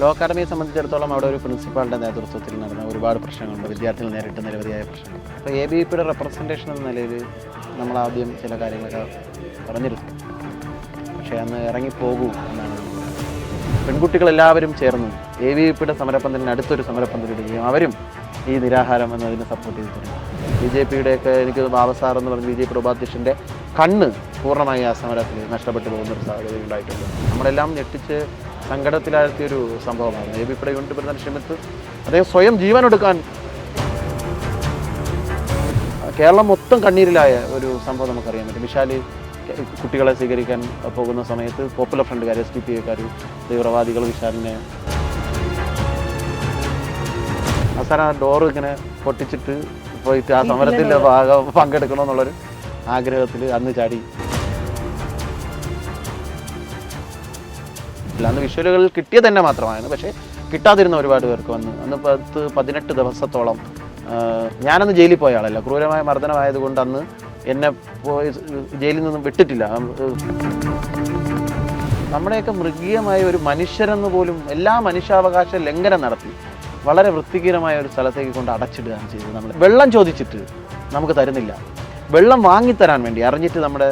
Law അക്കാഡമിയെ സംബന്ധിച്ചിടത്തോളം അവിടെ ഒരു പ്രിൻസിപ്പാളിന്റെ നേതൃത്വത്തിൽ നടന്ന ഒരുപാട് പ്രശ്നങ്ങളുണ്ട്. വിദ്യാർത്ഥികൾ നേരിട്ട നിരവധിയായ പ്രശ്നങ്ങൾ. അപ്പോൾ എ ബി പിയുടെ റെപ്രസെന്റേഷൻ എന്ന നിലയിൽ നമ്മൾ ആദ്യം ചില കാര്യങ്ങളൊക്കെ പറഞ്ഞിരുന്നു. പക്ഷേ അന്ന് ഇറങ്ങിപ്പോകൂ എന്നാണ്. പെൺകുട്ടികളെല്ലാവരും ചേർന്ന് എ വി പിയുടെ സമരപ്പന്തലിന് അടുത്തൊരു സമരപ്പന്തലിടുകയും അവരും ഈ നിരാഹാരം എന്നതിനെ സപ്പോർട്ട് ചെയ്തിട്ടുണ്ട്. ബി ജെ പിയുടെയൊക്കെ എനിക്ക് ബാബസാർ എന്ന് പറഞ്ഞ ബി ജെ പിയുടെ ഉപാധ്യക്ഷന്റെ കണ്ണ് പൂർണമായി ആ സമരത്തിൽ നഷ്ടപ്പെട്ടു പോകുന്നൊരു സാഹചര്യം ഉണ്ടായിട്ടുണ്ട്. നമ്മളെല്ലാം ഞെട്ടിച്ച് സങ്കടത്തിലാഴ്ത്തിയൊരു സംഭവമാണ്. എ ബി ഇവിടെ പ്രധാന ശ്രമിത്ത് അദ്ദേഹം സ്വയം ജീവൻ എടുക്കാൻ കേരളം മൊത്തം കണ്ണീരിലായ ഒരു സംഭവം നമുക്കറിയാൻ പറ്റും. വിശാൽ കുട്ടികളെ സ്വീകരിക്കാൻ പോകുന്ന സമയത്ത് പോപ്പുലർ ഫ്രണ്ട്കാർ എസ് ഡി പി ഐക്കാർ തീവ്രവാദികൾ വിശാലിനെ അവസാനം ആ ഡോർ ഇങ്ങനെ പൊട്ടിച്ചിട്ട് പോയിട്ട് ആ സമരത്തിന്റെ ഭാഗം പങ്കെടുക്കണമെന്നുള്ളൊരു ആഗ്രഹത്തിൽ അന്ന് ചാടി. ഇല്ല അന്ന് വിഷ്വലുകൾ കിട്ടിയത് തന്നെ മാത്രമാണ് പക്ഷേ കിട്ടാതിരുന്ന ഒരുപാട് പേർക്ക് വന്നു അന്ന് പത്ത് പതിനെട്ട് ദിവസത്തോളം ഞാനന്ന് ജയിലിൽ പോയ ആളല്ല. ക്രൂരമായ മർദ്ദനമായതുകൊണ്ട് അന്ന് എന്നെ പോയി ജയിലിൽ നിന്നും വിട്ടിട്ടില്ല. നമ്മുടെയൊക്കെ മൃഗീയമായ ഒരു മനുഷ്യരെന്ന് പോലും എല്ലാ മനുഷ്യാവകാശ ലംഘനം നടത്തി വളരെ വൃത്തികരമായ ഒരു സ്ഥലത്തേക്ക് കൊണ്ട് അടച്ചിടുകയാണ് ചെയ്തത് നമ്മൾ വെള്ളം ചോദിച്ചിട്ട് നമുക്ക് തരുന്നില്ല. വെള്ളം വാങ്ങിത്തരാൻ വേണ്ടി അറിഞ്ഞിട്ട് നമ്മുടെ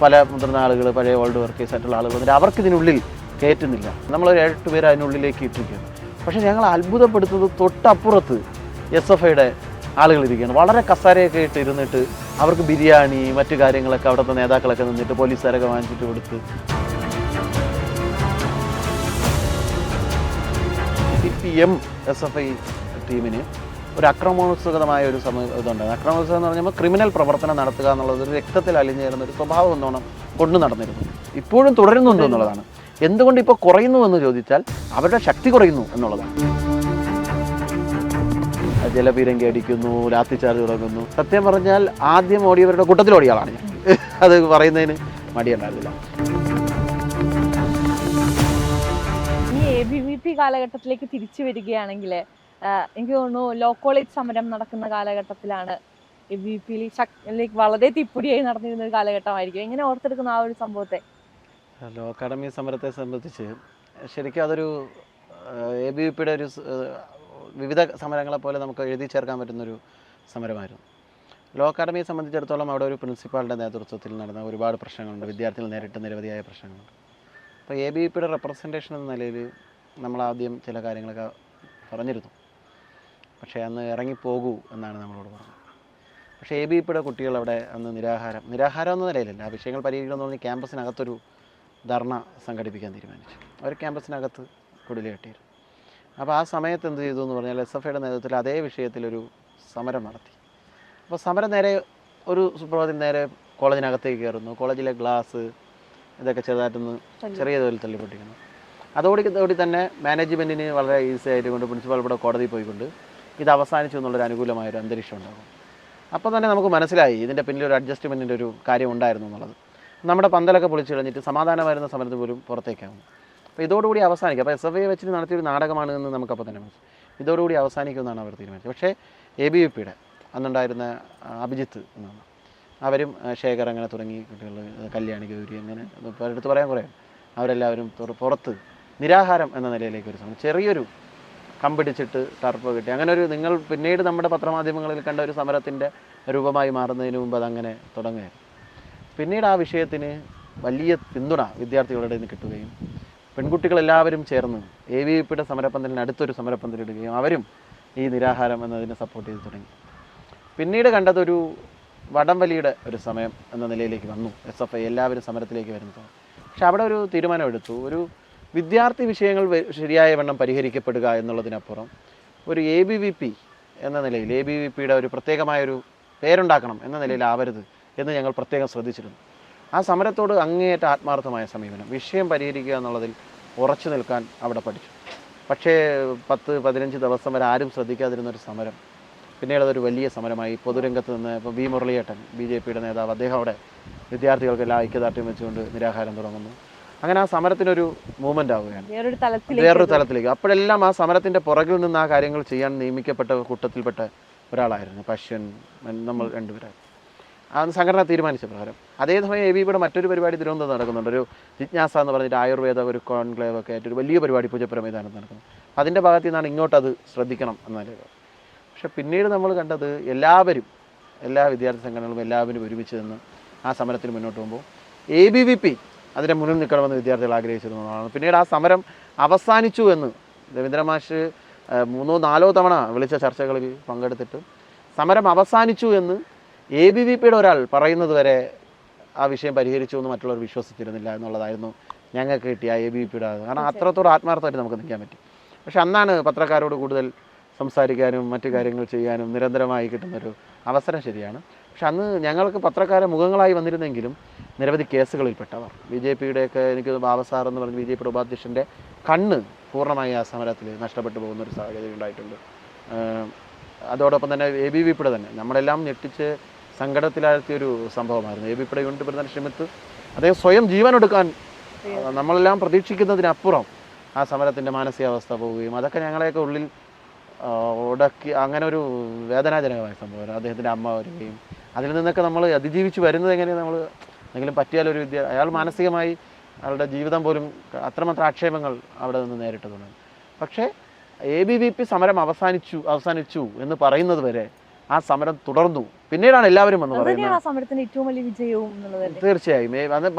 പല മുതിർന്ന ആളുകൾ പഴയ ഓൾഡ് വർക്കേഴ്സ് ആയിട്ടുള്ള ആളുകൾ വന്നിട്ട് അവർക്ക് ഇതിനുള്ളിൽ കയറ്റുന്നില്ല നമ്മളൊരു എട്ട് പേര് അതിനുള്ളിലേക്ക് ഇട്ടിരിക്കുകയാണ് പക്ഷേ ഞങ്ങൾ അത്ഭുതപ്പെടുത്തുന്നത് തൊട്ടപ്പുറത്ത് എസ് എഫ് ഐയുടെ ആളുകൾ ഇരിക്കുകയാണ് വളരെ കസാരയൊക്കെ ഇട്ട് ഇരുന്നിട്ട് അവർക്ക് ബിരിയാണി മറ്റു കാര്യങ്ങളൊക്കെ അവിടുത്തെ നേതാക്കളൊക്കെ നിന്നിട്ട് പോലീസുകാരൊക്കെ വാങ്ങിച്ചിട്ട് കൊടുത്ത്. C P M S F I ടീമിന് ഒരു അക്രമോത്സുകതമായ ഒരു സമ ഇതുണ്ടായിരുന്നു അക്രമോത്സുകം എന്ന് പറഞ്ഞാൽ ക്രിമിനൽ പ്രവർത്തനം നടത്തുക എന്നുള്ളത് രക്തത്തിൽ അലിഞ്ഞേരുന്ന ഒരു സ്വഭാവം എന്നോണം കൊണ്ടു നടന്നിരുന്നു. ഇപ്പോഴും തുടരുന്നുണ്ട് എന്നുള്ളതാണ്. എന്തുകൊണ്ട് ഇപ്പോൾ കുറയുന്നു എന്ന് ചോദിച്ചാൽ അവരുടെ ശക്തി കുറയുന്നു എന്നുള്ളതാണ്. ജലപീരങ്കി അടിക്കുന്നു ലാത്തി ചാർജ് തുടങ്ങുന്നു. സത്യം പറഞ്ഞാൽ ആദ്യം ഓടിയവരുടെ കൂട്ടത്തിൽ ഓടിയ ആളാണ് ഞാൻ. അത് പറയുന്നതിന് മടിയുണ്ടായിരുന്നില്ല. ഈ എ ബി വി പി കാലഘട്ടത്തിലേക്ക് തിരിച്ചു വരികയാണെങ്കിൽ എനിക്ക് തോന്നുന്നു ലോ കോളേജ് സമരം നടക്കുന്ന കാലഘട്ടത്തിലാണ് എ ബി ലൈക്ക് വളരെ തിപ്പുടിയായി നടന്നിരുന്ന ഒരു കാലഘട്ടമായിരിക്കും. എങ്ങനെ ഓർത്തെടുക്കുന്ന ആ ഒരു സംഭവത്തെ? ലോ അക്കാഡമി സമരത്തെ സംബന്ധിച്ച് ശരിക്കും അതൊരു എ ബി വി പിയുടെ ഒരു വിവിധ സമരങ്ങളെ പോലെ നമുക്ക് എഴുതി ചേർക്കാൻ പറ്റുന്നൊരു സമരമായിരുന്നു. ലോ അക്കാഡമിയെ സംബന്ധിച്ചിടത്തോളം അവിടെ ഒരു പ്രിൻസിപ്പാളിന്റെ നേതൃത്വത്തിൽ നടന്ന ഒരുപാട് പ്രശ്നങ്ങളുണ്ട്. വിദ്യാർത്ഥികൾ നേരിട്ട നിരവധിയായ പ്രശ്നങ്ങളുണ്ട്. അപ്പോൾ എ ബി വി പിയുടെ റെപ്രസെന്റേഷൻ എന്ന നിലയിൽ നമ്മൾ ആദ്യം ചില കാര്യങ്ങളൊക്കെ പറഞ്ഞിരുന്നു. പക്ഷേ അന്ന് ഇറങ്ങിപ്പോകൂ എന്നാണ് നമ്മളോട് പറഞ്ഞത്. പക്ഷേ എ ബി പിയുടെ കുട്ടികൾ അവിടെ അന്ന് നിരാഹാരം നിരാഹാരം എന്ന നിലയിലല്ല. ആ വിഷയങ്ങൾ പരിഹരിക്കണമെന്ന് പറഞ്ഞ് ക്യാമ്പസിനകത്തൊരു ധർണ സംഘടിപ്പിക്കാൻ തീരുമാനിച്ചു. അവർ ക്യാമ്പസിനകത്ത് കുടിലി കെട്ടിയിരുന്നു. അപ്പോൾ ആ സമയത്ത് എന്ത് ചെയ്തു എന്ന് പറഞ്ഞാൽ എസ് എഫ് ഐയുടെ നേതൃത്വത്തിൽ അതേ വിഷയത്തിലൊരു സമരം നടത്തി. അപ്പോൾ സമരം നേരെ ഒരു സുപ്രഭാതത്തിൽ നേരെ കോളേജിനകത്തേക്ക് കയറുന്നു. കോളേജിലെ ഗ്ലാസ് ഇതൊക്കെ ചെറുതായിട്ടൊന്ന് ചെറിയ തോതിൽ തള്ളിപ്പൊട്ടിക്കുന്നു. അതോടെ കൂടി തന്നെ മാനേജ്മെന്റിന് വളരെ ഈസി ആയിട്ട് കൊണ്ട് പ്രിൻസിപ്പാൾ ഇവിടെ കോടതി പോയിക്കൊണ്ട് ഇത് അവസാനിച്ചു എന്നുള്ളൊരു അനുകൂലമായൊരു അന്തരീക്ഷം ഉണ്ടാകും. അപ്പോൾ തന്നെ നമുക്ക് മനസ്സിലായി ഇതിന്റെ പിന്നിൽ ഒരു അഡ്ജസ്റ്റ്മെന്റിന്റെ ഒരു കാര്യം ഉണ്ടായിരുന്നു എന്നുള്ളത്. നമ്മുടെ പന്തലൊക്കെ പൊളിച്ചു കളഞ്ഞിട്ട് സമാധാനമായിരുന്ന സമരത്ത് പോലും പുറത്തേക്കാവും. അപ്പോൾ ഇതോടുകൂടി അവസാനിക്കും. അപ്പോൾ എസ് എഫ് ഐ വെച്ചിട്ട് നടത്തിയൊരു നാടകമാണ് എന്ന് നമുക്കപ്പോൾ തന്നെ മനസ്സിലായി. ഇതോടുകൂടി അവസാനിക്കുമെന്നാണ് അവർ തീരുമാനിച്ചത്. പക്ഷേ എ ബി വി പിയുടെ അന്നുണ്ടായിരുന്ന അഭിജിത്ത് എന്നാണ്. അവരും ശേഖർ അങ്ങനെ തുടങ്ങി കുട്ടികൾ കല്യാണി ഗൗരി അങ്ങനെ ഇപ്പോൾ എടുത്ത് പറയാൻ കുറേ അവരെല്ലാവരും പുറ- പുറത്ത് നിരാഹാരം എന്ന നിലയിലേക്ക് ഒരു സമരം ചെറിയൊരു കമ്പിടിച്ചിട്ട് ടർപ്പ് കിട്ടി. അങ്ങനെ ഒരു നിങ്ങൾ പിന്നീട് നമ്മുടെ പത്രമാധ്യമങ്ങളിൽ കണ്ട ഒരു സമരത്തിന്റെ രൂപമായി മാറുന്നതിന് മുമ്പ് അതങ്ങനെ തുടങ്ങുകയായിരുന്നു. പിന്നീട് ആ വിഷയത്തിന് വലിയ പിന്തുണ വിദ്യാർത്ഥികളുടെ നിന്ന് കിട്ടുകയും പെൺകുട്ടികളെല്ലാവരും ചേർന്ന് എ വി പിയുടെ സമരപ്പന്തലിന് അടുത്തൊരു സമരപ്പന്തലിടുകയും അവരും ഈ നിരാഹാരം എന്നതിനെ സപ്പോർട്ട് ചെയ്തു തുടങ്ങി. പിന്നീട് കണ്ടതൊരു വടംവലിയുടെ ഒരു സമയം എന്ന നിലയിലേക്ക് വന്നു. എസ് എഫ് ഐ എല്ലാവരും സമരത്തിലേക്ക് വരുന്നത്. പക്ഷെ അവിടെ ഒരു തീരുമാനമെടുത്തു. ഒരു വിദ്യാർത്ഥി വിഷയങ്ങൾ ശരിയായ വണ്ണം പരിഹരിക്കപ്പെടുക എന്നുള്ളതിനപ്പുറം ഒരു എ ബി വി പി എന്ന നിലയിൽ എ ബി വി പിയുടെ ഒരു പ്രത്യേകമായൊരു പേരുണ്ടാക്കണം എന്ന നിലയിലാവരുത് എന്ന് ഞങ്ങൾ പ്രത്യേകം ശ്രദ്ധിച്ചിരുന്നു. ആ സമരത്തോട് അങ്ങേയറ്റ ആത്മാർത്ഥമായ സമീപനം. വിഷയം പരിഹരിക്കുക എന്നുള്ളതിൽ ഉറച്ചു നിൽക്കാൻ അവിടെ പഠിച്ചു. പക്ഷേ പത്ത് പതിനഞ്ച് ദിവസം വരെ ആരും ശ്രദ്ധിക്കാതിരുന്നൊരു സമരം പിന്നീട് അതൊരു വലിയ സമരമായി. പൊതുരംഗത്ത് നിന്ന് ഇപ്പോൾ വി മുരളിയേട്ടൻ ബി ജെ പിയുടെ നേതാവ് അദ്ദേഹം അവിടെ വിദ്യാർത്ഥികൾക്കെല്ലാം ഐക്യദാർഢ്യം വെച്ചുകൊണ്ട് നിരാഹാരം തുടങ്ങുന്നു. അങ്ങനെ ആ സമരത്തിനൊരു മൂവ്മെന്റ് ആവുകയാണ്. വേറൊരു തലത്തിലേക്ക് വേറൊരു തലത്തിലേക്ക്. അപ്പോഴെല്ലാം ആ സമരത്തിന്റെ പുറകിൽ നിന്ന് ആ കാര്യങ്ങൾ ചെയ്യാൻ നിയമിക്കപ്പെട്ട കൂട്ടത്തിൽപ്പെട്ട ഒരാളായിരുന്നു. പശ്യൻ നമ്മൾ രണ്ടുപേരായിരുന്നു ആ സംഘടന തീരുമാനിച്ച പ്രകാരം. അതേസമയം എ ബി പിയുടെ മറ്റൊരു പരിപാടി തിരുവനന്തപുരത്ത് നടക്കുന്നുണ്ട്. ഒരു ജിജ്ഞാസ എന്ന് പറഞ്ഞിട്ട് ആയുർവേദ ഒരു കോൺക്ലേവ് ഒക്കെ ആയിട്ട് ഒരു വലിയ പരിപാടി പൂജപ്പുര മൈതാനത്ത് നടക്കുന്നു. അതിന്റെ ഭാഗത്തു നിന്നാണ് ഇങ്ങോട്ടത് അത് ശ്രദ്ധിക്കണം എന്നല്ലേ പക്ഷെ പിന്നീട് നമ്മൾ കണ്ടത് എല്ലാവരും എല്ലാ വിദ്യാർത്ഥി സംഘടനകളും എല്ലാവരും ഒരുമിച്ച് നിന്ന് ആ സമരത്തിന് മുന്നോട്ട് പോകുമ്പോൾ എ ബി വി പി അതിന്റെ മുന്നിൽ നിൽക്കണമെന്ന് വിദ്യാർത്ഥികൾ ആഗ്രഹിച്ചിരുന്നതാണ് പിന്നീട് ആ സമരം അവസാനിച്ചു എന്ന് രവീന്ദ്ര മാഷ് മൂന്നോ നാലോ തവണ വിളിച്ച ചർച്ചകളിൽ പങ്കെടുത്തിട്ട് സമരം അവസാനിച്ചു എന്ന് എ ബി വി പിയുടെ ഒരാൾ പറയുന്നത് വരെ ആ വിഷയം പരിഹരിച്ചു എന്ന് മറ്റുള്ളവർ വിശ്വസിച്ചിരുന്നില്ല എന്നുള്ളതായിരുന്നു ഞങ്ങൾക്ക് കിട്ടിയ എ ബി വി പിയുടെ കാരണം അത്രത്തോളം ആത്മാർത്ഥമായിട്ട് നമുക്ക് നിൽക്കാൻ പറ്റി. പക്ഷെ അന്നാണ് പത്രക്കാരോട് കൂടുതൽ സംസാരിക്കാനും മറ്റു കാര്യങ്ങൾ ചെയ്യാനും നിരന്തരമായി കിട്ടുന്നൊരു അവസരം ശരിയാണ്. പക്ഷെ അന്ന് ഞങ്ങൾക്ക് പത്രക്കാരെ മുഖങ്ങളായി വന്നിരുന്നെങ്കിലും നിരവധി കേസുകളിൽപ്പെട്ടവർ. ബി ജെ പിയുടെയൊക്കെ എനിക്ക് ബാബസാർ എന്ന് പറഞ്ഞ് ബി ജെ പിയുടെ ഉപാധ്യക്ഷന്റെ കണ്ണ് പൂർണമായി ആ സമരത്തിൽ നഷ്ടപ്പെട്ടു പോകുന്ന ഒരു സാഹചര്യം ഉണ്ടായിട്ടുണ്ട്. അതോടൊപ്പം തന്നെ എ ബി വി പിയുടെ തന്നെ. നമ്മളെല്ലാം ഞെട്ടിച്ച് സങ്കടത്തിലാഴ്ത്തിയ ഒരു സംഭവമായിരുന്നു. എ ബി പിയുടെ യൂണിറ്റ് പ്രധാന ശ്രമിത്ത് അദ്ദേഹം സ്വയം ജീവൻ എടുക്കാൻ നമ്മളെല്ലാം പ്രതീക്ഷിക്കുന്നതിനപ്പുറം ആ സമരത്തിന്റെ മാനസികാവസ്ഥ പോവുകയും അതൊക്കെ ഞങ്ങളെയൊക്കെ ഉള്ളിൽ ഉടക്കി അങ്ങനെ ഒരു വേദനാജനകമായ സംഭവം അദ്ദേഹത്തിന്റെ അമ്മ വരികയും അതിൽ നിന്നൊക്കെ നമ്മൾ അതിജീവിച്ച് വരുന്നത് എങ്ങനെയാണ് നമ്മൾ എന്തെങ്കിലും പറ്റിയാലൊരു വിദ്യ അയാൾ മാനസികമായി അയാളുടെ ജീവിതം പോലും അത്രമാത്രം ആക്ഷേപങ്ങൾ അവിടെ നിന്ന് നേരിട്ടതുണ്ട്. പക്ഷേ എ ബി വി പി സമരം അവസാനിച്ചു അവസാനിച്ചു എന്ന് പറയുന്നത് വരെ ആ സമരം തുടർന്നു. പിന്നീടാണ് എല്ലാവരും എന്ന് പറയുന്നത്. തീർച്ചയായും.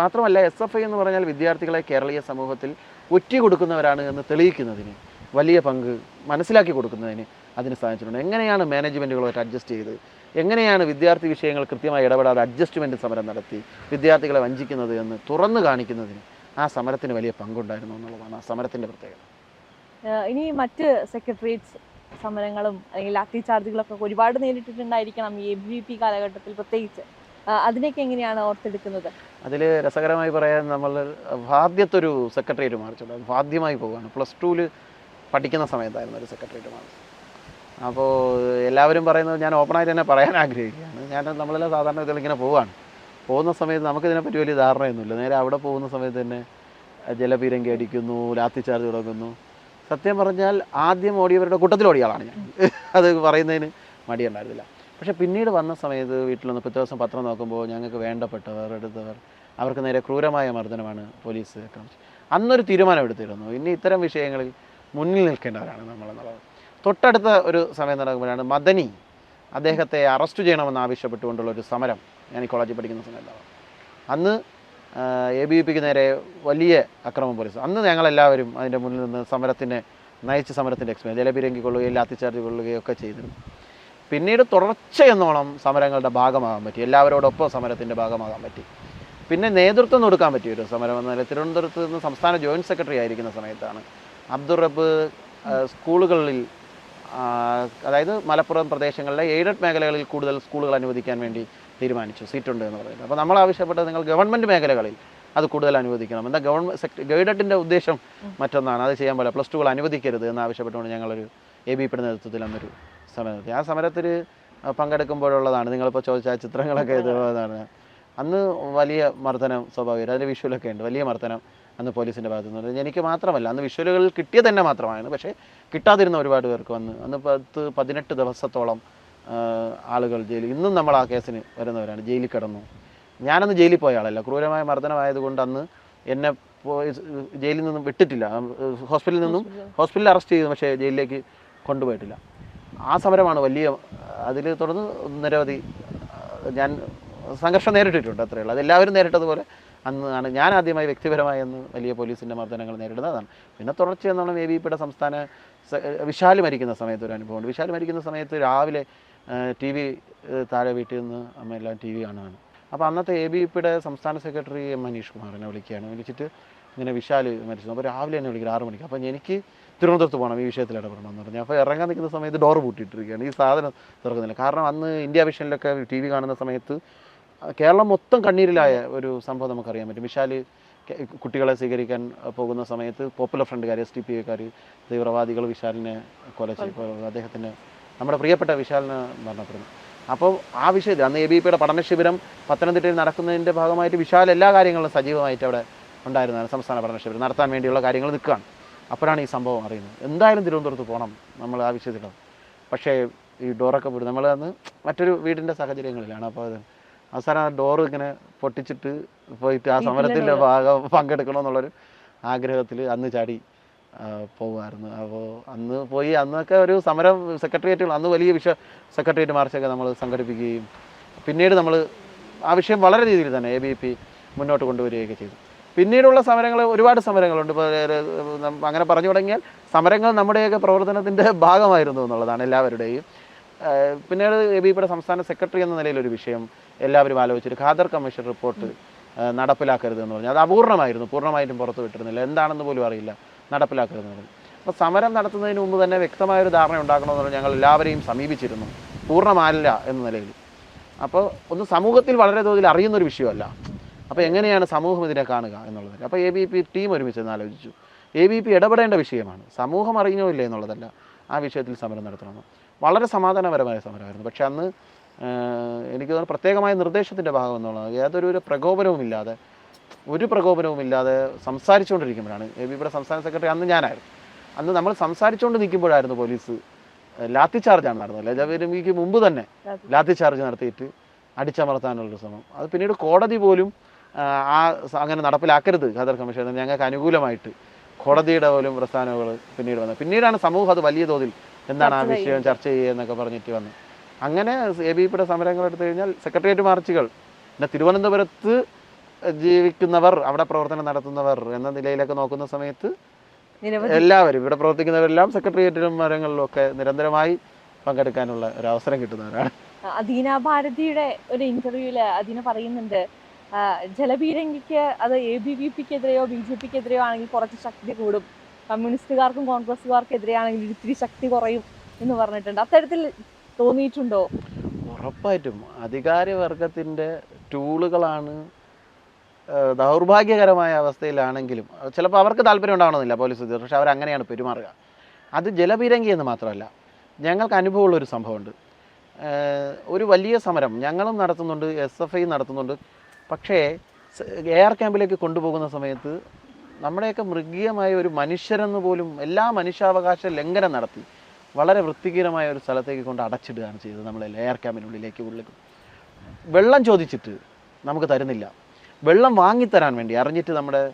മാത്രമല്ല എസ് എഫ് ഐ എന്ന് പറഞ്ഞാൽ വിദ്യാർത്ഥികളെ കേരളീയ സമൂഹത്തിൽ ഒറ്റി കൊടുക്കുന്നവരാണ് എന്ന് തെളിയിക്കുന്നതിന് വലിയ പങ്ക് മനസ്സിലാക്കി കൊടുക്കുന്നതിന് അതിന് സാധിച്ചിട്ടുണ്ട്. എങ്ങനെയാണ് മാനേജ്മെന്റുകളുമായിട്ട് അഡ്ജസ്റ്റ് ചെയ്ത് എങ്ങനെയാണ് വിദ്യാർത്ഥി വിഷയങ്ങൾ കൃത്യമായി ഇടപെടാതെ അഡ്ജസ്റ്റ്മെന്റ് സമരം നടത്തി വിദ്യാർത്ഥികളെ വഞ്ചിക്കുന്നത് എന്ന് തുറന്നു കാണിക്കുന്നതിന് ആ സമരത്തിന് വലിയ പങ്കുണ്ടായിരുന്നു എന്നുള്ളതാണ് ആ സമരത്തിന്റെ പ്രത്യേകത. ഇനി മറ്റ് സെക്രട്ടേറിയറ്റ് സമരങ്ങളും അല്ലെങ്കിൽ ലാത്തി ചാർജുകളൊക്കെ ഒരുപാട് നേരിട്ടിട്ടുണ്ടായിരിക്കണം ഈ എ ബി പി കാലഘട്ടത്തിൽ പ്രത്യേകിച്ച്. അതിനൊക്കെ എങ്ങനെയാണ് ഓർത്തെടുക്കുന്നത്? അതിൽ രസകരമായി പറയാൻ നമ്മൾ ആദ്യത്തൊരു സെക്രട്ടേറിയറ്റ് മാർച്ചുണ്ട് ആദ്യമായി പോവുകയാണ്. പ്ലസ് ടുവിൽ പഠിക്കുന്ന സമയത്തായിരുന്നു ഒരു സെക്രട്ടേറിയറ്റ് മാർച്ച് അപ്പോൾ എല്ലാവരും പറയുന്നത് ഞാൻ ഓപ്പണായിട്ട് തന്നെ പറയാൻ ആഗ്രഹിക്കുകയാണ്. ഞാൻ നമ്മളെല്ലാം സാധാരണ ഇതിൽ ഇങ്ങനെ പോവുകയാണ്. പോകുന്ന സമയത്ത് നമുക്കിതിനെപ്പറ്റി വലിയ ധാരണയൊന്നുമില്ല. നേരെ അവിടെ പോകുന്ന സമയത്ത് തന്നെ ജലപീരങ്കി അടിക്കുന്നു ലാത്തി ചാർജ് തുടങ്ങുന്നു. സത്യം പറഞ്ഞാൽ ആദ്യം ഓടിയവരുടെ കൂട്ടത്തിൽ ഓടിയ ആളാണ് ഞാൻ. അത് പറയുന്നതിന് മടിയുണ്ടായിരുന്നില്ല. പക്ഷെ പിന്നീട് വന്ന സമയത്ത് വീട്ടിൽ നിന്ന് പിറ്റേ ദിവസം പത്രം നോക്കുമ്പോൾ ഞങ്ങൾക്ക് വേണ്ടപ്പെട്ടവർ എടുത്തവർ അവർക്ക് നേരെ ക്രൂരമായ മർദ്ദനമാണ് പോലീസ് അന്നൊരു തീരുമാനം എടുത്തിരുന്നു. ഇനി ഇത്തരം വിഷയങ്ങളിൽ മുന്നിൽ നിൽക്കേണ്ടവരാണ് നമ്മളെന്നുള്ളത്. തൊട്ടടുത്ത ഒരു സമയം നടക്കുമ്പോഴാണ് മദനി അദ്ദേഹത്തെ അറസ്റ്റ് ചെയ്യണമെന്ന് ആവശ്യപ്പെട്ടുകൊണ്ടുള്ള ഒരു സമരം ഞാൻ ഈ കോളേജിൽ പഠിക്കുന്ന സമയത്താണ് അന്ന് എ ബി വി പിക്ക് നേരെ വലിയ അക്രമം പോലീസ്. അന്ന് ഞങ്ങളെല്ലാവരും അതിന്റെ മുന്നിൽ നിന്ന് സമരത്തിനെ നയിച്ച് സമരത്തിന്റെ എക്സ്പീരിയൻസ് ജലപീരങ്കി കൊള്ളുകയും ലാത്തിച്ചാർജ് കൊള്ളുകയും ഒക്കെ ചെയ്തിരുന്നു പിന്നീട് തുടർച്ചയെന്നോണം സമരങ്ങളുടെ ഭാഗമാകാൻ പറ്റി. എല്ലാവരോടൊപ്പം സമരത്തിന്റെ ഭാഗമാകാൻ പറ്റി. പിന്നെ നേതൃത്വം കൊടുക്കാൻ പറ്റിയ ഒരു സമരം എന്നാൽ തിരുവനന്തപുരത്ത് നിന്ന് സംസ്ഥാന ജോയിന്റ് സെക്രട്ടറി ആയിരിക്കുന്ന സമയത്താണ്. അബ്ദുൾ റബ്ബ് സ്കൂളുകളിൽ അതായത് മലപ്പുറം പ്രദേശങ്ങളിലെ എയ്ഡഡ് മേഖലകളിൽ കൂടുതൽ സ്കൂളുകൾ അനുവദിക്കാൻ വേണ്ടി തീരുമാനിച്ചു. സീറ്റുണ്ട് എന്ന് പറയുന്നത്. അപ്പോൾ നമ്മൾ ആവശ്യപ്പെട്ടത് നിങ്ങൾ ഗവൺമെന്റ് മേഖലകളിൽ അത് കൂടുതൽ അനുവദിക്കണം. എന്താ ഗവൺമെന്റ് സെക്ടർ ഗൈഡഡിന്റെ ഉദ്ദേശം മറ്റൊന്നാണ്. അത് ചെയ്യാൻ പോലെ പ്ലസ് ടുകൾ അനുവദിക്കരുത് എന്ന് ആവശ്യപ്പെട്ടുകൊണ്ട് ഞങ്ങളൊരു എ ബി പിയുടെ നേതൃത്വത്തിൽ അന്നൊരു സമരം നടത്തി. ആ സമരത്തിൽ പങ്കെടുക്കുമ്പോഴുള്ളതാണ്. നിങ്ങളിപ്പോൾ ചോദിച്ച ചിത്രങ്ങളൊക്കെ ഇതാണ് അന്ന് വലിയ മർദ്ദനം സ്വാഭാവികം. അതിന്റെ വിഷ്വലൊക്കെ ഉണ്ട്. വലിയ മർദ്ദനം അന്ന് പോലീസിന്റെ ഭാഗത്തു നിന്ന് എനിക്ക് മാത്രമല്ല. അന്ന് വിഷ്വലുകൾ കിട്ടിയത് തന്നെ മാത്രമായിരുന്നു പക്ഷേ കിട്ടാതിരുന്ന ഒരുപാട് പേർക്ക് വന്ന്. അന്ന് പത്ത് പതിനെട്ട് ദിവസത്തോളം ആളുകൾ ജയിലിൽ ഇന്നും നമ്മൾ ആ കേസിന് വരുന്നവരാണ്. ജയിലിൽ കിടന്നു. ഞാനന്ന് ജയിലിൽ പോയ ആളല്ല. ക്രൂരമായ മർദ്ദനമായതുകൊണ്ട് അന്ന് എന്നെ പോയി ജയിലിൽ നിന്നും വിട്ടിട്ടില്ല. ഹോസ്പിറ്റലിൽ നിന്നും ഹോസ്പിറ്റലിൽ. അറസ്റ്റ് ചെയ്തു. പക്ഷേ ജയിലിലേക്ക് കൊണ്ടുപോയിട്ടില്ല. ആ സമരമാണ് വലിയ അതിൽ തുടർന്ന് നിരവധി ഞാൻ സംഘർഷം നേരിട്ടിട്ടുണ്ട് അത്രയേ ഉള്ളൂ. അതെല്ലാവരും നേരിട്ടതുപോലെ അന്ന് ആണ്. ഞാൻ ആദ്യമായി വ്യക്തിപരമായി എന്ന് വലിയ പോലീസിന്റെ മർദ്ദനങ്ങൾ നേരിടുന്നതാണ്. പിന്നെ തുടർച്ചയെന്നാണ് എ ബി പിയുടെ സംസ്ഥാന വിശാൽ മരിക്കുന്ന സമയത്ത് ഒരു അനുഭവമുണ്ട്. വിശാൽ മരിക്കുന്ന സമയത്ത് രാവിലെ ടി വി താഴെ വീട്ടിൽ നിന്ന് അമ്മയെല്ലാം ടി വി കാണുകയാണ് അപ്പോൾ അന്നത്തെ എ ബി പിയുടെ സംസ്ഥാന സെക്രട്ടറി എം മനീഷ് കുമാറിനെ വിളിക്കുകയാണ്. വിളിച്ചിട്ട് ഇങ്ങനെ വിശാൽ മരിച്ചു. അപ്പോൾ രാവിലെ എന്നെ വിളിക്കുന്നത് ആറ് മണിക്ക്. അപ്പോൾ എനിക്ക് തിരുവനന്തപുരത്ത് പോകണം ഈ വിഷയത്തിൽ ഇടപെടണം എന്ന് പറഞ്ഞു. അപ്പോൾ ഇറങ്ങാൻ നിൽക്കുന്ന സമയത്ത് ഡോർ പൂട്ടിയിട്ടിരിക്കുകയാണ്. ഈ സാധനം തുറക്കുന്നില്ല. കാരണം അന്ന് ഇന്ത്യ വിഷനിലൊക്കെ ടി വി കാണുന്ന സമയത്ത് കേരളം മൊത്തം കണ്ണീരിലായ ഒരു സംഭവം നമുക്കറിയാൻ പറ്റും. വിശാൽ കുട്ടികളെ സ്വീകരിക്കാൻ പോകുന്ന സമയത്ത് പോപ്പുലർ ഫ്രണ്ടുകാർ എസ് ടി പി എക്കാർ തീവ്രവാദികൾ വിശാലിനെ കൊല ചെയ്തു. അദ്ദേഹത്തിന് നമ്മുടെ പ്രിയപ്പെട്ട വിശാലിന് മരണപ്പെടുന്നു അപ്പോൾ ആ വിഷയത്തിൽ അന്ന് എ ബി പിയുടെ പഠന ശിബിരം പത്തനംതിട്ടയിൽ നടക്കുന്നതിന്റെ ഭാഗമായിട്ട് വിശാൽ എല്ലാ കാര്യങ്ങളും സജീവമായിട്ട് അവിടെ ഉണ്ടായിരുന്നതാണ് സംസ്ഥാന പഠന ശിബിരം. നടത്താൻ വേണ്ടിയുള്ള കാര്യങ്ങൾ നിൽക്കുകയാണ്. അപ്പോഴാണ് ഈ സംഭവം അറിയുന്നത്. എന്തായാലും തിരുവനന്തപുരത്ത് പോകണം നമ്മൾ ആ വിഷയത്തിൽ പക്ഷേ ഈ ഡോറൊക്കെ പോയി നമ്മൾ അന്ന് മറ്റൊരു വീടിന്റെ സാഹചര്യങ്ങളിലാണ്. അപ്പോൾ അത് അവസാനം ആ ഡോറ് ഇങ്ങനെ പൊട്ടിച്ചിട്ട് പോയിട്ട് ആ സമരത്തിന്റെ ഭാഗം പങ്കെടുക്കണമെന്നുള്ളൊരു ആഗ്രഹത്തിൽ അന്ന് ചാടി പോകുമായിരുന്നു. അപ്പോൾ അന്ന് പോയി അന്നൊക്കെ ഒരു സമരം സെക്രട്ടേറിയറ്റുകൾ അന്ന് വലിയ വിഷ സെക്രട്ടേറിയറ്റ് മാർച്ചൊക്കെ നമ്മൾ സംഘടിപ്പിക്കുകയും പിന്നീട് നമ്മൾ ആ വിഷയം വളരെ രീതിയിൽ തന്നെ എ ബി പി മുന്നോട്ട് കൊണ്ടുവരികയൊക്കെ ചെയ്തു. പിന്നീടുള്ള സമരങ്ങൾ ഒരുപാട് സമരങ്ങളുണ്ട്. ഇപ്പോൾ അങ്ങനെ പറഞ്ഞു തുടങ്ങിയാൽ സമരങ്ങൾ നമ്മുടെയൊക്കെ പ്രവർത്തനത്തിന്റെ ഭാഗമായിരുന്നു എന്നുള്ളതാണ് എല്ലാവരുടെയും. പിന്നീട് എ ബി പിയുടെ സംസ്ഥാന സെക്രട്ടറി എന്ന നിലയിലൊരു വിഷയം എല്ലാവരും ആലോചിച്ചൊരു ഖാദർ കമ്മീഷൻ റിപ്പോർട്ട് നടപ്പിലാക്കരുത് എന്ന് പറഞ്ഞു. അത് അപൂർണമായിരുന്നു. പൂർണമായിട്ടും പുറത്തു വിട്ടിരുന്നില്ല എന്താണെന്ന് പോലും അറിയില്ല. നടപ്പിലാക്കരുത് എന്ന് അപ്പോൾ സമരം നടത്തുന്നതിന് മുമ്പ് തന്നെ വ്യക്തമായൊരു ധാരണ ഉണ്ടാക്കണമെന്നുള്ള ഞങ്ങൾ എല്ലാവരെയും സമീപിച്ചിരുന്നു. പൂർണമല്ല എന്ന നിലയിൽ. അപ്പോൾ ഒന്ന് സമൂഹത്തിൽ വളരെ തോതിൽ അറിയുന്നൊരു വിഷയമല്ല. അപ്പോൾ എങ്ങനെയാണ് സമൂഹം ഇതിനെ കാണുക എന്നുള്ളത്? അപ്പോൾ എ ബി പി ടീം ഒരുമിച്ച് നിന്ന് ആലോചിച്ചു. എ ബി പി ഇടപെടേണ്ട വിഷയമാണ്. സമൂഹം അറിഞ്ഞോ ഇല്ലേ എന്നുള്ളതല്ല ആ വിഷയത്തിൽ സമരം നടത്തണം. വളരെ സമാധാനപരമായ സമരമായിരുന്നു. പക്ഷെ അന്ന് എനിക്ക് തോന്നുന്നു പ്രത്യേകമായ നിർദ്ദേശത്തിന്റെ ഭാഗം എന്നുള്ളത് യാതൊരു പ്രകോപനവും ഇല്ലാതെ ഒരു പ്രകോപനവും ഇല്ലാതെ സംസാരിച്ചുകൊണ്ടിരിക്കുമ്പോഴാണ്. എ ബി പിയുടെ സംസ്ഥാന സെക്രട്ടറി അന്ന് ഞാനായിരുന്നു. അന്ന് നമ്മൾ സംസാരിച്ചുകൊണ്ട് നിൽക്കുമ്പോഴായിരുന്നു പോലീസ് ലാത്തി ചാർജാണ് നടന്നത്. ലജാവിരമിക്ക് മുമ്പ് തന്നെ ലാത്തി. ചാർജ് നടത്തിയിട്ട് അടിച്ചമർത്താനുള്ളൊരു ശ്രമം. അത് പിന്നീട് കോടതി പോലും ആ, അങ്ങനെ നടപ്പിലാക്കരുത് ഖദർ കമ്മീഷൻ ഞങ്ങൾക്ക് അനുകൂലമായിട്ട് കോടതിയുടെ പോലും പ്രസ്ഥാനങ്ങൾ പിന്നീട് വന്നത്. പിന്നീടാണ് സമൂഹം അത് വലിയ തോതിൽ എന്താണ് ആ വിഷയം ചർച്ച ചെയ്യുക എന്നൊക്കെ പറഞ്ഞിട്ട് വന്നത്. അങ്ങനെ എ ബി പിയുടെ സമരങ്ങൾ എടുത്തു കഴിഞ്ഞാൽ സെക്രട്ടേറിയറ്റ് മാർച്ചുകൾ. പിന്നെ തിരുവനന്തപുരത്ത് ജീവിക്കുന്നവർ അവിടെ പ്രവർത്തനം നടത്തുന്നവർ എന്ന നിലയിലൊക്കെ നോക്കുന്ന സമയത്ത് എല്ലാവരും ഇവിടെ പ്രവർത്തിക്കുന്നവരെല്ലാം സെക്രട്ടേറിയറ്റിലും മരങ്ങളിലും ഒക്കെ നിരന്തരമായി പങ്കെടുക്കാനുള്ള ഒരു അവസരം കിട്ടുന്നവരാണ്. അദീന ഭാരതിയുടെ ഒരു ഇന്റർവ്യൂൽ അദീന പറയുന്നുണ്ട് ജലപീരങ്കിക്ക് അത് എ ബി വി പിക്കെതിരെയോ ബി ജെ പിക്കെതിരെയോ ആണെങ്കിൽ കുറച്ച് ശക്തി കൂടും. കമ്മ്യൂണിസ്റ്റുകാർക്കും കോൺഗ്രസ്സുകാർക്കും എതിരെയാണെങ്കിൽ ഇത്തിരി ശക്തി കുറയും എന്ന് പറഞ്ഞിട്ടുണ്ട്. അത്തരത്തിൽ തോന്നിയിട്ടുണ്ടോ? ഉറപ്പായിട്ടും അധികാരവർഗത്തിന്റെ ടൂളുകളാണ് ദൗർഭാഗ്യകരമായ അവസ്ഥയിലാണെങ്കിലും ചിലപ്പോൾ അവർക്ക് താല്പര്യം ഉണ്ടാവണമെന്നില്ല പോലീസ് ഉദ്യോഗസ്ഥർ പക്ഷേ അവരങ്ങനെയാണ് പെരുമാറുക. അത് ജലപീരങ്കി എന്ന് മാത്രമല്ല ഞങ്ങൾക്ക് അനുഭവമുള്ള ഒരു സംഭവമുണ്ട്. ഒരു വലിയ സമരം ഞങ്ങളും നടത്തുന്നുണ്ട് എസ് എഫ് ഐ നടത്തുന്നുണ്ട്. പക്ഷേ എ ആർ ക്യാമ്പിലേക്ക് കൊണ്ടുപോകുന്ന സമയത്ത് നമ്മുടെയൊക്കെ മൃഗീയമായ ഒരു മനുഷ്യരെന്ന് പോലും എല്ലാ മനുഷ്യാവകാശ ലംഘനം നടത്തി വളരെ വൃത്തികരമായ ഒരു സ്ഥലത്തേക്ക് കൊണ്ട് അടച്ചിടുകയാണ് ചെയ്തത് നമ്മളെ എയർ ക്യാമ്പിനുള്ളിലേക്ക് ഉള്ളിലേക്ക്. വെള്ളം ചോദിച്ചിട്ട് നമുക്ക് തരുന്നില്ല. വെള്ളം വാങ്ങിത്തരാൻ വേണ്ടി അറിഞ്ഞിട്ട് നമ്മുടെ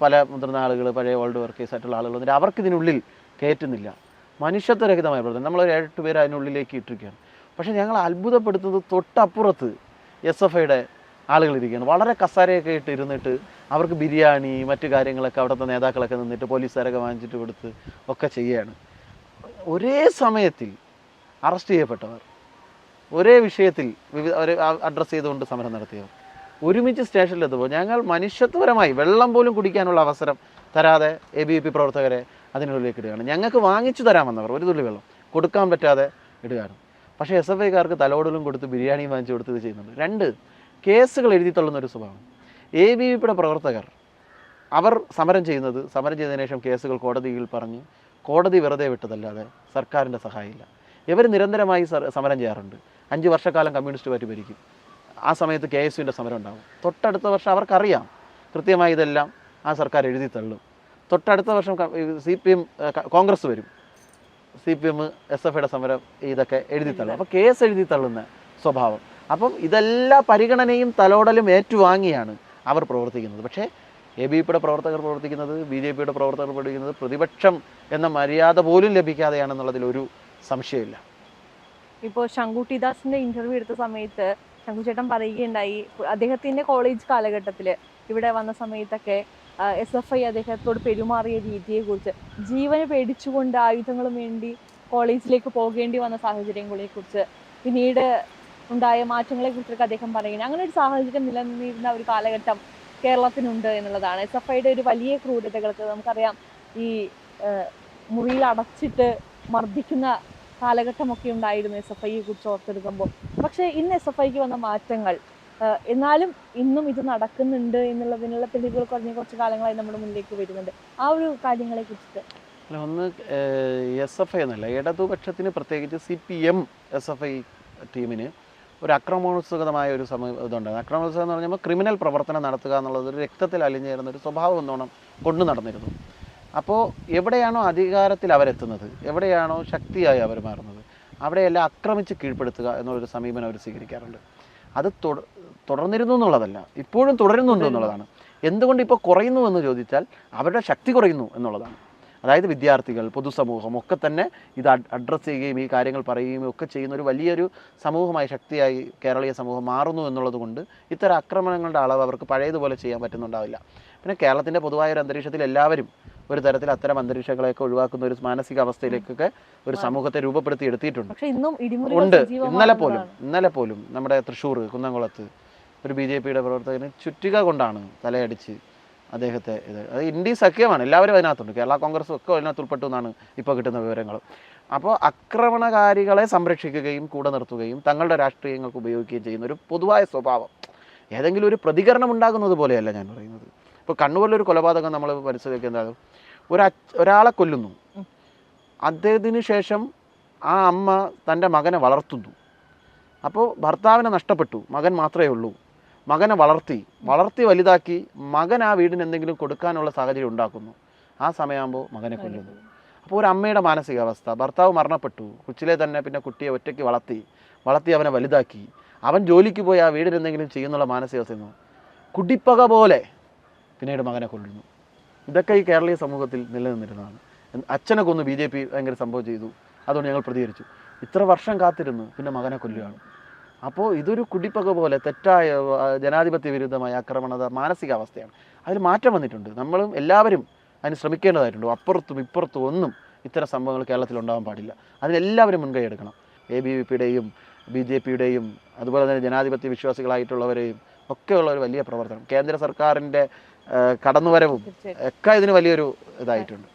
പല മുതിർന്ന ആളുകൾ പഴയ ഓൾഡ് വർക്കേഴ്സ് ആയിട്ടുള്ള ആളുകൾ വന്നിട്ട് അവർക്ക് ഇതിനുള്ളിൽ കയറ്റുന്നില്ല. മനുഷ്യത്വരഹിതമായ പ്രവർത്തനം. നമ്മളൊരു എട്ട് പേര് അതിനുള്ളിലേക്ക് ഇട്ടിരിക്കുകയാണ്. പക്ഷേ ഞങ്ങൾ അത്ഭുതപ്പെടുത്തുന്നത് തൊട്ടപ്പുറത്ത് എസ് എഫ് ഐയുടെ ആളുകൾ ഇരിക്കുകയാണ് വളരെ കസാരയൊക്കെ ഇട്ട് ഇരുന്നിട്ട് അവർക്ക് ബിരിയാണി മറ്റു കാര്യങ്ങളൊക്കെ അവിടുത്തെ നേതാക്കളൊക്കെ നിന്നിട്ട് പോലീസുകാരൊക്കെ വാങ്ങിച്ചിട്ട് കൊടുത്ത് ഒക്കെ ചെയ്യുകയാണ്. ഒരേ സമയത്തിൽ അറസ്റ്റ് ചെയ്യപ്പെട്ടവർ ഒരേ വിഷയത്തിൽ വിവിധ അഡ്രസ്സ് ചെയ്തുകൊണ്ട് സമരം നടത്തിയവർ. ഒരുമിച്ച് സ്റ്റേഷനിലെത്തുമ്പോൾ ഞങ്ങൾ മനുഷ്യത്വപരമായി വെള്ളം പോലും കുടിക്കാനുള്ള അവസരം തരാതെ എ ബി പി പ്രവർത്തകരെ അതിനുള്ളിലേക്ക് ഇടുകയാണ്. ഞങ്ങൾക്ക് വാങ്ങിച്ചു തരാമെന്നവർ ഒരു തുള്ളി വെള്ളം കൊടുക്കാൻ പറ്റാതെ ഇടുകയാണ്. പക്ഷേ എസ് എഫ് ഐക്കാർക്ക് തലോടലും കൊടുത്ത് ബിരിയാണിയും വാങ്ങിച്ചു കൊടുത്ത് ഇത് ചെയ്യുന്നുണ്ട്. രണ്ട് കേസുകൾ എഴുതി തള്ളുന്ന ഒരു സ്വഭാവം. എ ബി വി പിയുടെ പ്രവർത്തകർ അവർ സമരം ചെയ്യുന്നത് സമരം ചെയ്തതിനു ശേഷം കേസുകൾ കോടതിയിൽ പറഞ്ഞ് കോടതി വെറുതെ വിട്ടതല്ലാതെ സർക്കാരിന്റെ സഹായമില്ല. ഇവർ നിരന്തരമായി സമരം ചെയ്യാറുണ്ട്. അഞ്ച് വർഷക്കാലം കമ്മ്യൂണിസ്റ്റ് പാർട്ടി ഭരിക്കും. ആ സമയത്ത് കെ എസ് യുവിന്റെ സമരം ഉണ്ടാകും തൊട്ടടുത്ത വർഷം അവർക്കറിയാം. കൃത്യമായി ഇതെല്ലാം ആ സർക്കാർ എഴുതി തള്ളും. തൊട്ടടുത്ത വർഷം സി പി എം കോൺഗ്രസ് വരും. C P M S F ഐയുടെ സമരം ഇതൊക്കെ എഴുതി തള്ളും. അപ്പോൾ കേസ് എഴുതി തള്ളുന്ന സ്വഭാവം. അപ്പം ഇതെല്ലാ പരിഗണനയും തലോടലും ഏറ്റുവാങ്ങിയാണ് അവർ പ്രവർത്തിക്കുന്നത്. പക്ഷേ എ ബി പിയുടെ പ്രവർത്തകർ പ്രവർത്തിക്കുന്നത് ബി ജെ പിയുടെ പ്രവർത്തകർ പ്രവർത്തിക്കുന്നത് പ്രതിപക്ഷം എന്ന മര്യാദ പോലും ലഭിക്കാതെയാണെന്നുള്ളതിൽ ഒരു സംശയമില്ല. ഇപ്പോൾ ശങ്കുട്ടിദാസിന്റെ ഇന്റർവ്യൂ എടുത്ത സമയത്ത് ശങ്കുചേട്ടൻ പറയുകയുണ്ടായി. അദ്ദേഹത്തിന്റെ കോളേജ് കാലഘട്ടത്തിൽ ഇവിടെ വന്ന സമയത്തൊക്കെ എസ് എഫ് ഐ അദ്ദേഹത്തോട് പെരുമാറിയ രീതിയെ കുറിച്ച് ജീവന് പേടിച്ചുകൊണ്ട് ആയുധങ്ങളും വേണ്ടി കോളേജിലേക്ക് പോകേണ്ടി വന്ന സാഹചര്യങ്ങളെ കുറിച്ച് പിന്നീട് ഉണ്ടായ മാറ്റങ്ങളെ കുറിച്ചൊക്കെ അദ്ദേഹം പറയുന്നത് അങ്ങനെ ഒരു സാഹചര്യം നിലനിന്നിരുന്ന ഒരു കാലഘട്ടം കേരളത്തിനുണ്ട് എന്നുള്ളതാണ്. എസ് എഫ് ഐയുടെ ഒരു വലിയ ക്രൂരതകൾക്ക് നമുക്കറിയാം. ഈ മുറിയിൽ അടച്ചിട്ട് മർദ്ദിക്കുന്ന കാലഘട്ടമൊക്കെ ഉണ്ടായിരുന്നു എസ് എഫ് ഐയെ കുറിച്ച് ഓർത്തെടുക്കുമ്പോൾ. പക്ഷേ ഇന്ന് എസ് എഫ് ഐക്ക് വന്ന മാറ്റങ്ങൾ എന്നാലും ഇന്നും ഇത് നടക്കുന്നുണ്ട് എന്നുള്ളതിനുള്ള തെളിവുകൾ കുറഞ്ഞ കുറച്ച് കാലങ്ങളായി നമ്മുടെ മുന്നിലേക്ക് വരുന്നുണ്ട്. ആ ഒരു കാര്യങ്ങളെ കുറിച്ചിട്ട്. അല്ല ഒന്ന് എസ് എഫ് ഐ എന്നല്ല ഇടതുപക്ഷത്തിന് പ്രത്യേകിച്ച് C P M S F I ടീമിന് ഒരു അക്രമോത്സുകതമായ ഒരു സമ ഇതുണ്ടായിരുന്നു. അക്രമോത്സുകം എന്ന് പറഞ്ഞാൽ ക്രിമിനൽ പ്രവർത്തനം നടത്തുക എന്നുള്ളത് ഒരു രക്തത്തിൽ അലിഞ്ഞു അലിഞ്ഞേരുന്ന ഒരു സ്വഭാവം എന്നോണം കൊണ്ടു നടന്നിരുന്നു. അപ്പോൾ എവിടെയാണോ അധികാരത്തിൽ അവരെത്തുന്നത്? എവിടെയാണോ ശക്തിയായി അവർ മാറുന്നത്? അവിടെയെല്ലാം ആക്രമിച്ച് കീഴ്പ്പെടുത്തുക എന്നുള്ളൊരു സമീപനം അവർ സ്വീകരിക്കാറുണ്ട്. അത് തുടർന്നിരുന്നു എന്നുള്ളതല്ല ഇപ്പോഴും തുടരുന്നുണ്ട് എന്നുള്ളതാണ്. എന്തുകൊണ്ട് ഇപ്പോൾ കുറയുന്നു എന്ന് ചോദിച്ചാൽ അവരുടെ ശക്തി കുറയുന്നു എന്നുള്ളതാണ്. അതായത് വിദ്യാർത്ഥികൾ പൊതുസമൂഹം ഒക്കെ തന്നെ ഇത് അഡ്രസ്സ് ചെയ്യുകയും ഈ കാര്യങ്ങൾ പറയുകയും ഒക്കെ ചെയ്യുന്ന ഒരു വലിയൊരു സമൂഹമായി ശക്തിയായി കേരളീയ സമൂഹം മാറുന്നു എന്നുള്ളത് കൊണ്ട് ഇത്തരം ആക്രമണങ്ങളുടെ അളവ് അവർക്ക് പഴയതുപോലെ ചെയ്യാൻ പറ്റുന്നുണ്ടാവില്ല. പിന്നെ കേരളത്തിന്റെ പൊതുവായ ഒരു അന്തരീക്ഷത്തിൽ എല്ലാവരും ഒരു തരത്തിൽ അത്തരം അന്തരീക്ഷങ്ങളെയൊക്കെ ഒഴിവാക്കുന്ന ഒരു മാനസിക അവസ്ഥയിലേക്കൊക്കെ ഒരു സമൂഹത്തെ രൂപപ്പെടുത്തി എടുത്തിട്ടുണ്ട് ഉണ്ട്. ഇന്നലെ പോലും ഇന്നലെ പോലും നമ്മുടെ തൃശ്ശൂർ കുന്നംകുളത്ത് ഒരു ബി ജെ പിയുടെ പ്രവർത്തകന് ചുറ്റിക കൊണ്ടാണ് തലയടിച്ച് അദ്ദേഹത്തെ ഇത് അത് ഇന്ത്യ സഖ്യമാണ്. എല്ലാവരും അതിനകത്തുണ്ട്. കേരള കോൺഗ്രസ് ഒക്കെ അതിനകത്ത് ഉൾപ്പെട്ടു എന്നാണ് ഇപ്പോൾ കിട്ടുന്ന വിവരങ്ങൾ അപ്പോൾ ആക്രമണകാരികളെ സംരക്ഷിക്കുകയും കൂടെ നിർത്തുകയും തങ്ങളുടെ രാഷ്ട്രീയങ്ങൾക്ക് ഉപയോഗിക്കുകയും ചെയ്യുന്ന ഒരു പൊതുവായ സ്വഭാവം. ഏതെങ്കിലും ഒരു പ്രതികരണം ഉണ്ടാകുന്നത് പോലെയല്ല ഞാൻ പറയുന്നത്. ഇപ്പോൾ കണ്ണൂരിലൊരു കൊലപാതകം നമ്മൾ എന്താണ് ഒരു ഒരാളെ കൊല്ലുന്നു. അദ്ദേഹത്തിന് ശേഷം ആ അമ്മ തന്റെ മകനെ വളർത്തുന്നു. അപ്പോൾ ഭർത്താവിനെ നഷ്ടപ്പെട്ടു. മകൻ മാത്രമേ ഉള്ളൂ. മകനെ വളർത്തി. വളർത്തി വലുതാക്കി മകൻ ആ വീടിന് എന്തെങ്കിലും കൊടുക്കാനുള്ള സാഹചര്യം ഉണ്ടാക്കുന്നു. ആ സമയമാകുമ്പോൾ മകനെ കൊല്ലുന്നു. അപ്പോൾ ഒരു അമ്മയുടെ മാനസികാവസ്ഥ. ഭർത്താവ് മരണപ്പെട്ടു. കൊച്ചിലെ തന്നെ പിന്നെ കുട്ടിയെ ഒറ്റയ്ക്ക് വളർത്തി വളർത്തി അവനെ വലുതാക്കി. അവൻ ജോലിക്ക് പോയി ആ വീടിന് എന്തെങ്കിലും ചെയ്യുന്നുള്ള മാനസികാവസ്ഥ കുടിപ്പക പോലെ പിന്നീട് മകനെ കൊല്ലുന്നു. ഇതൊക്കെ ഈ കേരളീയ സമൂഹത്തിൽ നിലനിന്നിരുന്നതാണ്. അച്ഛനെ കൊന്ന് ബി ജെ പി ഭയങ്കര സംഭവം ചെയ്തു. അതുകൊണ്ട് ഞങ്ങൾ പ്രതികരിച്ചു. ഇത്ര വർഷം കാത്തിരുന്നു. പിന്നെ മകനെ കൊല്ലുകയാണ്. അപ്പോൾ ഇതൊരു കുടിപ്പക പോലെ തെറ്റായ ജനാധിപത്യ വിരുദ്ധമായ ആക്രമണത മാനസികാവസ്ഥയാണ്. അതിൽ മാറ്റം വന്നിട്ടുണ്ട്. നമ്മളും എല്ലാവരും അതിന് ശ്രമിക്കേണ്ടതായിട്ടുണ്ട്. അപ്പുറത്തും ഇപ്പുറത്തും ഒന്നും ഇത്തരം സംഭവങ്ങൾ കേരളത്തിൽ ഉണ്ടാകാൻ പാടില്ല. അതിനെല്ലാവരും മുൻകൈ എടുക്കണം. എ ബി വി പിയുടെയും ബി ജെ പിയുടെയും അതുപോലെ തന്നെ ജനാധിപത്യ വിശ്വാസികളായിട്ടുള്ളവരെയും ഒക്കെയുള്ള ഒരു വലിയ പ്രവർത്തനം. കേന്ദ്ര സർക്കാരിന്റെ കടന്നുവരവും ഒക്കെ ഇതിന് വലിയൊരു ഇതായിട്ടുണ്ട്.